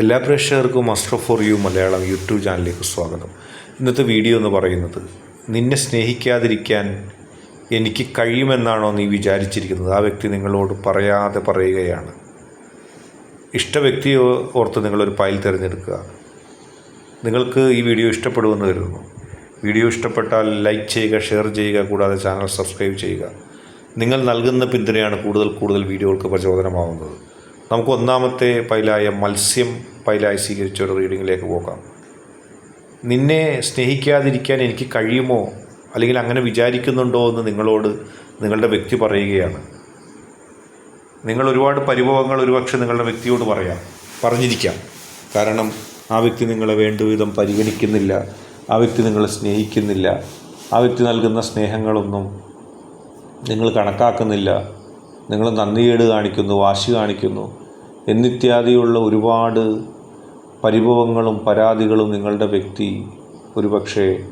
എല്ലാ പ്രേക്ഷകർക്കും master for you Malayalam YouTube ചാനലിലേക്ക് സ്വാഗതം. ഇന്നത്തെ വീഡിയോ എന്ന് പറയുന്നത് നിന്നെ സ്നേഹിക്കാതിരിക്കാൻ എനിക്ക് കഴിയുമെന്നാണോ നീ വിചാരിച്ചിരിക്കുന്നത്? ആ വ്യക്തി നിങ്ങളോട് പറയാതെ പറയുകയാണ്. ഇഷ്ട വ്യക്തിയെ ഓർത്ത് നിങ്ങളൊരു ഫയൽ തിരഞ്ഞെടുക്കുക. നിങ്ങൾക്ക് ഈ വീഡിയോ ഇഷ്ടപ്പെടുമെന്ന് കരുതുന്നു. വീഡിയോ ഇഷ്ടപ്പെട്ടാൽ ലൈക്ക് ചെയ്യുക ഷെയർ ചെയ്യുക കൂടാതെ ചാനൽ സബ്സ്ക്രൈബ് ചെയ്യുക. നിങ്ങൾ നൽകുന്ന പിന്തുണയാണ് കൂടുതൽ കൂടുതൽ വീഡിയോകൾക്ക് പ്രചോദനമാവുന്നത്. നമുക്ക് ഒന്നാമത്തെ പൈലായ മത്സ്യം പൈലായി സ്വീകരിച്ച ഒരു റീഡിങ്ങിലേക്ക് പോകാം. നിന്നെ സ്നേഹിക്കാതിരിക്കാൻ എനിക്ക് കഴിയുമോ? അല്ലെങ്കിൽ അങ്ങനെ വിചാരിക്കുന്നുണ്ടോ എന്ന് നിങ്ങളോട് നിങ്ങളുടെ വ്യക്തി പറയുകയാണ്. നിങ്ങൾ ഒരുപാട് പരിഭവങ്ങൾ ഒരുപക്ഷെ നിങ്ങളുടെ വ്യക്തിയോട് പറയാം. പറഞ്ഞിരിക്കാം. കാരണം ആ വ്യക്തി നിങ്ങളെ വേണ്ടുവിധം പരിഗണിക്കുന്നില്ല. ആ വ്യക്തി നിങ്ങളെ സ്നേഹിക്കുന്നില്ല. ആ വ്യക്തി നൽകുന്ന സ്നേഹങ്ങളൊന്നും നിങ്ങൾ കണക്കാക്കുന്നില്ല. നിങ്ങൾ നന്ദികേട് കാണിക്കുന്നു വാശി കാണിക്കുന്നു. എന്നിത്യാദിയുള്ള ഒരുപാട് പരിഭവങ്ങളും പരാതികളും നിങ്ങളുടെ വ്യക്തി ഒരുപക്ഷെ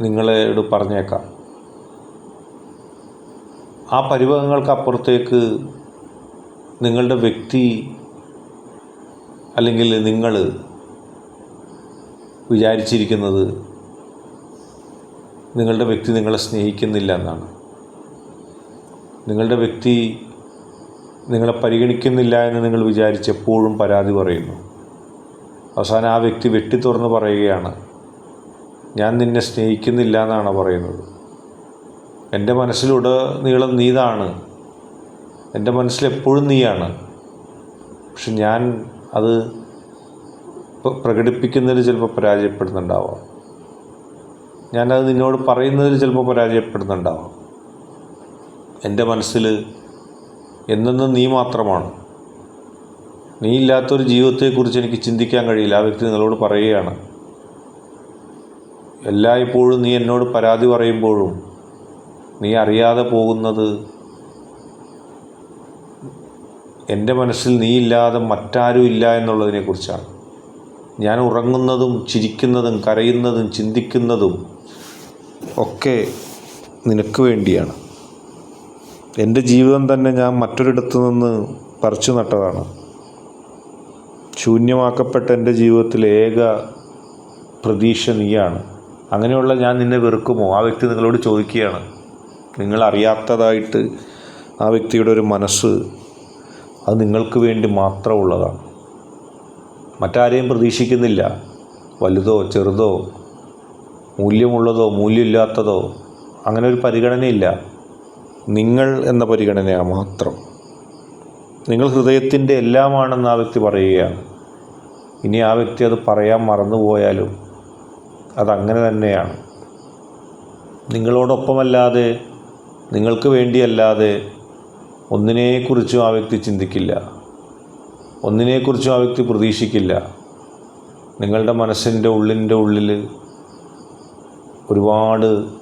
നിങ്ങളോട് പറഞ്ഞേക്കാം. ആ പരിഭവങ്ങൾക്കപ്പുറത്തേക്ക് നിങ്ങളുടെ വ്യക്തി അല്ലെങ്കിൽ നിങ്ങൾ വിചാരിച്ചിരിക്കുന്നത് നിങ്ങളുടെ വ്യക്തി നിങ്ങളെ സ്നേഹിക്കുന്നില്ല എന്നാണ്. നിങ്ങളുടെ വ്യക്തി നിങ്ങളെ പരിഗണിക്കുന്നില്ല എന്ന് നിങ്ങൾ വിചാരിച്ചെപ്പോഴും പരാതി പറയുന്നു. അവസാനം ആ വ്യക്തി വെട്ടി തുറന്ന് പറയുകയാണ് ഞാൻ നിന്നെ സ്നേഹിക്കുന്നില്ല എന്നാണ് പറയുന്നത്. എന്റെ മനസ്സിലൂടെ നീളം നീതാണ്. എന്റെ മനസ്സിലെപ്പോഴും നീയാണ്. പക്ഷെ ഞാൻ അത് പ്രകടിപ്പിക്കുന്നതിൽ ചിലപ്പോൾ പരാജയപ്പെടുന്നുണ്ടാവാം. ഞാനത് നിന്നോട് പറയുന്നതിൽ ചിലപ്പോൾ പരാജയപ്പെടുന്നുണ്ടാവാം. എന്റെ മനസ്സിൽ എന്നെന്നും നീ മാത്രമാണ്. നീ ഇല്ലാത്തൊരു ജീവിതത്തെക്കുറിച്ച് എനിക്ക് ചിന്തിക്കാൻ കഴിയില്ല. ആ വ്യക്തി നിങ്ങളോട് പറയുകയാണ്. എല്ലായ്പ്പോഴും നീ എന്നോട് പരാതി പറയുമ്പോഴും നീ അറിയാതെ പോകുന്നത് എന്റെ മനസ്സിൽ നീ ഇല്ലാതെ മറ്റാരും ഇല്ല എന്നുള്ളതിനെക്കുറിച്ചാണ്. ഞാൻ ഉറങ്ങുന്നതും ചിരിക്കുന്നതും കരയുന്നതും ചിന്തിക്കുന്നതും ഒക്കെ നിനക്ക് വേണ്ടിയാണ്. എന്റെ ജീവിതം തന്നെ ഞാൻ മറ്റൊരിടത്തു നിന്ന് പറിച്ചു നട്ടതാണ്. ശൂന്യമാക്കപ്പെട്ട എന്റെ ജീവിതത്തിലെ ഏക പ്രതീക്ഷ നീയാണ്. അങ്ങനെയുള്ള ഞാൻ നിന്നെ വെറുക്കുമോ? ആ വ്യക്തി നിങ്ങളോട് ചോദിക്കുകയാണ്. നിങ്ങൾ അറിയാത്തതായിട്ട് ആ വ്യക്തിയുടെ ഒരു മനസ്സ് അത് നിങ്ങൾക്ക് വേണ്ടി മാത്രമുള്ളതാണ് മറ്റാരെയും പ്രതീക്ഷിക്കുന്നില്ല. വലുതോ ചെറുതോ മൂല്യമുള്ളതോ മൂല്യമില്ലാത്തതോ അങ്ങനെ ഒരു പരിഗണനയില്ല. നിങ്ങൾ എന്ന പരിഗണനയാണ് മാത്രം. നിങ്ങൾ ഹൃദയത്തിന്റെ എല്ലാമാണെന്ന് ആ വ്യക്തി പറയുകയാണ്. ഇനി ആ വ്യക്തി അത് പറയാൻ മറന്നുപോയാലും അതങ്ങനെ തന്നെയാണ്. നിങ്ങളോടൊപ്പമല്ലാതെ നിങ്ങൾക്ക് വേണ്ടിയല്ലാതെ ഒന്നിനെക്കുറിച്ചും ആ വ്യക്തി ചിന്തിക്കില്ല. ഒന്നിനെക്കുറിച്ചും ആ വ്യക്തി പ്രതീക്ഷിക്കില്ല. നിങ്ങളുടെ മനസ്സിന്റെ ഉള്ളിന്റെ ഉള്ളിൽ ഒരുപാട്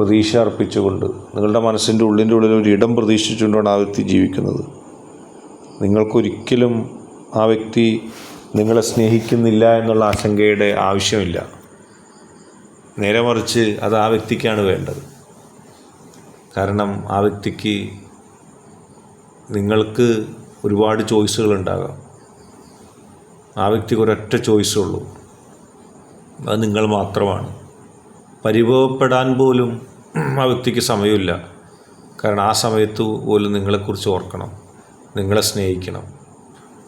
പ്രതീക്ഷ അർപ്പിച്ചുകൊണ്ട് നിങ്ങളുടെ മനസ്സിന്റെ ഉള്ളിന്റെ ഉള്ളിൽ ഒരു ഇടം പ്രതീക്ഷിച്ചുകൊണ്ടാണ് ആ വ്യക്തി ജീവിക്കുന്നത്. നിങ്ങൾക്കൊരിക്കലും ആ വ്യക്തി നിങ്ങളെ സ്നേഹിക്കുന്നില്ല എന്നുള്ള ആശങ്കയുടെ ആവശ്യമില്ല. നേരെ മറിച്ച് അത് ആ വ്യക്തിക്കാണ് വേണ്ടത്. കാരണം ആ വ്യക്തിക്ക് നിങ്ങൾക്ക് ഒരുപാട് ചോയ്സുകൾ ഉണ്ടാകാം. ആ വ്യക്തിക്ക് ഒരൊറ്റ ചോയ്സേ ഉള്ളൂ. അത് നിങ്ങൾ മാത്രമാണ്. പരിഭവപ്പെടാൻ പോലും ആ വ്യക്തിക്ക് സമയമില്ല. കാരണം ആ സമയത്ത് പോലും നിങ്ങളെക്കുറിച്ച് ഓർക്കണം. നിങ്ങളെ സ്നേഹിക്കണം.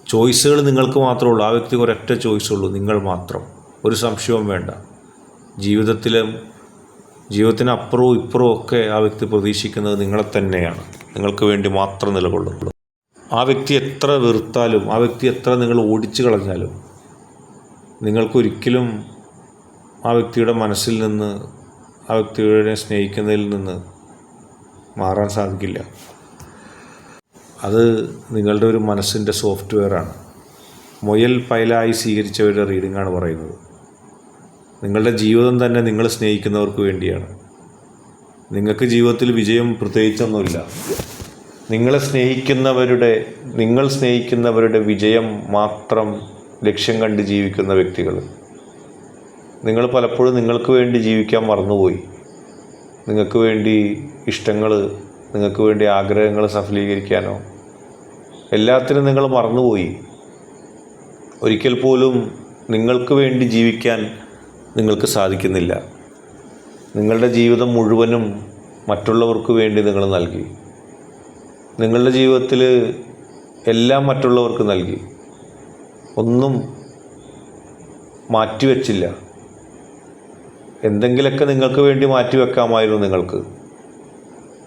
ചോയ്സുകൾ നിങ്ങൾക്ക് മാത്രമേ ഉള്ളൂ. ആ വ്യക്തിക്ക് ഒരൊറ്റ ചോയ്സ് ഉള്ളൂ. നിങ്ങൾ മാത്രം. ഒരു സംശയവും വേണ്ട. ജീവിതത്തിലും ജീവിതത്തിനപ്പുറവും ഇപ്പുറവും ഒക്കെ ആ വ്യക്തി പ്രതീക്ഷിക്കുന്നത് നിങ്ങളെ തന്നെയാണ്. നിങ്ങൾക്ക് വേണ്ടി മാത്രം നിലകൊള്ളുള്ളൂ ആ വ്യക്തി എത്ര വെറുത്താലും ആ വ്യക്തി എത്ര നിങ്ങൾ ഓടിച്ചു കളഞ്ഞാലും നിങ്ങൾക്കൊരിക്കലും ആ വ്യക്തിയുടെ മനസ്സിൽ നിന്ന് ആ വ്യക്തിയുടെ സ്നേഹിക്കുന്നതിൽ നിന്ന് മാറാൻ സാധിക്കില്ല. അത് നിങ്ങളുടെ ഒരു മനസ്സിന്റെ സോഫ്റ്റ്വെയറാണ് മുയൽ പൈലായി സ്വീകരിച്ചവരുടെ റീഡിങ്ങാണ് പറയുന്നത്. നിങ്ങളുടെ ജീവിതം തന്നെ നിങ്ങൾ സ്നേഹിക്കുന്നവർക്ക് വേണ്ടിയാണ്. നിങ്ങൾക്ക് ജീവിതത്തിൽ വിജയം പ്രത്യേകിച്ചൊന്നുമില്ല. നിങ്ങളെ സ്നേഹിക്കുന്നവരുടെ നിങ്ങൾ സ്നേഹിക്കുന്നവരുടെ വിജയം മാത്രം ലക്ഷ്യം കണ്ട് ജീവിക്കുന്ന വ്യക്തികൾ. നിങ്ങൾ പലപ്പോഴും നിങ്ങൾക്ക് വേണ്ടി ജീവിക്കാൻ മറന്നുപോയി. നിങ്ങൾക്ക് വേണ്ടി ഇഷ്ടങ്ങൾ നിങ്ങൾക്ക് വേണ്ടി ആഗ്രഹങ്ങൾ സഫലീകരിക്കാനോ എല്ലാത്തിനും നിങ്ങൾ മറന്നുപോയി. ഒരിക്കൽ പോലും നിങ്ങൾക്ക് വേണ്ടി ജീവിക്കാൻ നിങ്ങൾക്ക് സാധിക്കുന്നില്ല. നിങ്ങളുടെ ജീവിതം മുഴുവനും മറ്റുള്ളവർക്ക് വേണ്ടി നിങ്ങൾ നൽകി. നിങ്ങളുടെ ജീവിതത്തിൽ എല്ലാം മറ്റുള്ളവർക്ക് നൽകി. ഒന്നും മാറ്റിവെച്ചില്ല. എന്തെങ്കിലുമൊക്കെ നിങ്ങൾക്ക് വേണ്ടി മാറ്റി വെക്കാമായിരുന്നു നിങ്ങൾക്ക്.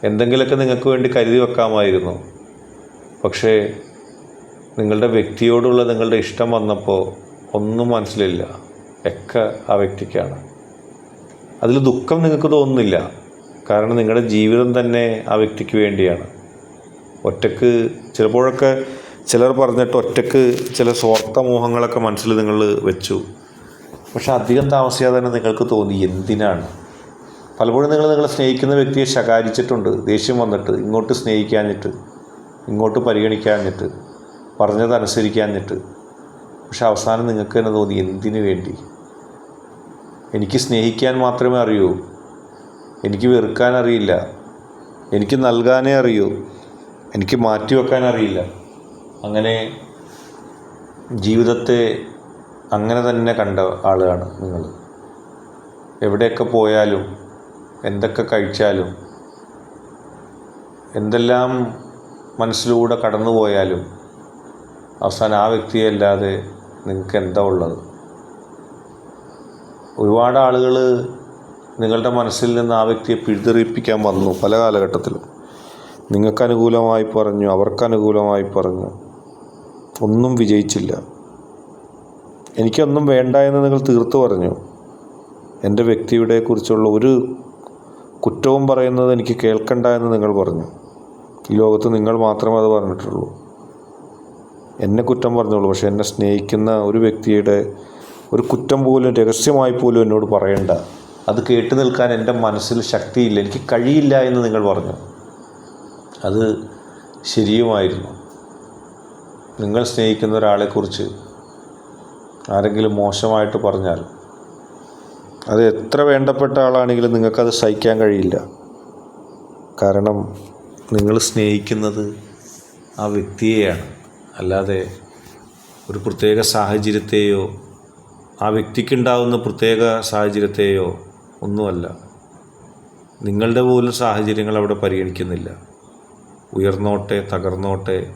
എന്തെങ്കിലുമൊക്കെ നിങ്ങൾക്ക് വേണ്ടി കരുതി വെക്കാമായിരുന്നു. പക്ഷേ നിങ്ങളുടെ വ്യക്തിയോടുള്ള നിങ്ങളുടെ ഇഷ്ടം വന്നപ്പോൾ ഒന്നും മനസ്സിലില്ല. ഒക്കെ ആ വ്യക്തിക്കാണ്. അതിൽ ദുഃഖം നിങ്ങൾക്ക് തോന്നുന്നില്ല. കാരണം നിങ്ങളുടെ ജീവിതം തന്നെ ആ വ്യക്തിക്ക് വേണ്ടിയാണ്. ഒറ്റയ്ക്ക് ചിലപ്പോഴൊക്കെ ചിലർ പറഞ്ഞിട്ട് ഒറ്റയ്ക്ക് ചില സ്വാർത്ഥ മോഹങ്ങളൊക്കെ മനസ്സിൽ നിങ്ങൾ വെച്ചു. പക്ഷെ അധികം താമസിയാതെ തന്നെ നിങ്ങൾക്ക് തോന്നി എന്തിനാണ്? പലപ്പോഴും നിങ്ങൾ നിങ്ങളെ സ്നേഹിക്കുന്ന വ്യക്തിയെ ശകാരിച്ചിട്ടുണ്ട്. ദേഷ്യം വന്നിട്ട് ഇങ്ങോട്ട് സ്നേഹിക്കാഞ്ഞിട്ട് ഇങ്ങോട്ട് പരിഗണിക്കാഞ്ഞിട്ട് പറഞ്ഞത് അനുസരിക്കാഞ്ഞിട്ട്. പക്ഷെ അവസാനം നിങ്ങൾക്ക് തന്നെ തോന്നി എന്തിനു വേണ്ടി? എനിക്ക് സ്നേഹിക്കാൻ മാത്രമേ അറിയൂ. എനിക്ക് വെറുക്കാൻ അറിയില്ല. എനിക്ക് നൽകാനേ അറിയൂ. എനിക്ക് മാറ്റിവെക്കാൻ അറിയില്ല. അങ്ങനെ ജീവിതത്തെ അങ്ങനെ തന്നെ കണ്ട ആളാണ് നിങ്ങൾ. എവിടെയൊക്കെ പോയാലും എന്തൊക്കെ കഴിച്ചാലും എന്തെല്ലാം മനസ്സിലൂടെ കടന്നു പോയാലും അവസാനം ആ വ്യക്തിയെ അല്ലാതെ നിങ്ങൾക്ക് എന്താ ഉള്ളത്? ഒരുപാട് ആളുകൾ നിങ്ങളുടെ മനസ്സിൽ നിന്ന് ആ വ്യക്തിയെ പിഴുതെറിയിപ്പിക്കാൻ വന്നു പല കാലഘട്ടത്തിലും. നിങ്ങൾക്ക് അനുകൂലമായി പറഞ്ഞു അവർക്കനുകൂലമായി പറഞ്ഞു. ഒന്നും വിജയിച്ചില്ല. എനിക്കൊന്നും വേണ്ട എന്ന് നിങ്ങൾ തീർത്തു പറഞ്ഞു. എന്റെ വ്യക്തിയുടെ കുറിച്ചുള്ള ഒരു കുറ്റവും പറയുന്നത് എനിക്ക് കേൾക്കണ്ട എന്ന് നിങ്ങൾ പറഞ്ഞു. ഈ ലോകത്ത് നിങ്ങൾ മാത്രമേ അത് പറഞ്ഞിട്ടുള്ളൂ. എന്നെ കുറ്റം പറഞ്ഞോളൂ പക്ഷെ എന്നെ സ്നേഹിക്കുന്ന ഒരു വ്യക്തിയുടെ ഒരു കുറ്റം പോലും രഹസ്യമായി പോലും എന്നോട് പറയണ്ട. അത് കേട്ടു നിൽക്കാൻ എന്റെ മനസ്സിൽ ശക്തിയില്ല. എനിക്ക് കഴിയില്ല എന്ന് നിങ്ങൾ പറഞ്ഞു. അത് ശരിയുമായിരുന്നു. നിങ്ങൾ സ്നേഹിക്കുന്ന ഒരാളെക്കുറിച്ച് ആരെങ്കിലും മോശമായിട്ട് പറഞ്ഞാൽ അത് എത്ര വേണ്ടപ്പെട്ട ആളാണെങ്കിലും നിങ്ങൾക്കത് സഹിക്കാൻ കഴിയില്ല. കാരണം നിങ്ങൾ സ്നേഹിക്കുന്നത് ആ വ്യക്തിയെയാണ്. അല്ലാതെ ഒരു പ്രത്യേക സാഹചര്യത്തെയോ ആ വ്യക്തിക്കുണ്ടാവുന്ന പ്രത്യേക സാഹചര്യത്തെയോ ഒന്നുമല്ല. നിങ്ങളുടെ പോലും സാഹചര്യങ്ങൾ അവിടെ പരിഗണിക്കുന്നില്ല. ഉയർന്നോട്ടെ തകർന്നോട്ടെ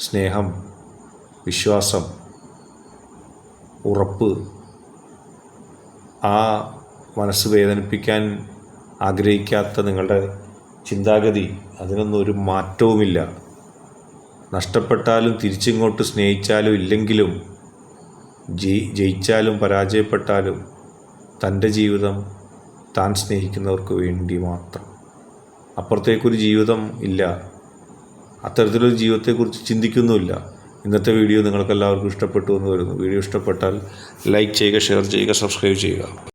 സ്നേഹം വിശ്വാസം ഉറപ്പ് ആ മനസ്സ് വേദനിപ്പിക്കാൻ ആഗ്രഹിക്കാത്ത നിങ്ങളുടെ ചിന്താഗതി അതിനൊന്നും ഒരു മാറ്റവുമില്ല. നഷ്ടപ്പെട്ടാലും തിരിച്ചിങ്ങോട്ട് സ്നേഹിച്ചാലും ഇല്ലെങ്കിലും ജയി ജയിച്ചാലും പരാജയപ്പെട്ടാലും തന്റെ ജീവിതം താൻ സ്നേഹിക്കുന്നവർക്ക് വേണ്ടി മാത്രം. അപ്പുറത്തേക്കൊരു ജീവിതം ഇല്ല. അത്തരത്തിലൊരു ജീവിതത്തെക്കുറിച്ച് ചിന്തിക്കുന്നുമില്ല. ഇന്നത്തെ വീഡിയോ നിങ്ങൾക്കെല്ലാവർക്കും ഇഷ്ടപ്പെട്ടു എന്ന് വരുന്നു. വീഡിയോ ഇഷ്ടപ്പെട്ടാൽ ലൈക്ക് ചെയ്യുക ഷെയർ ചെയ്യുക സബ്സ്ക്രൈബ് ചെയ്യുക.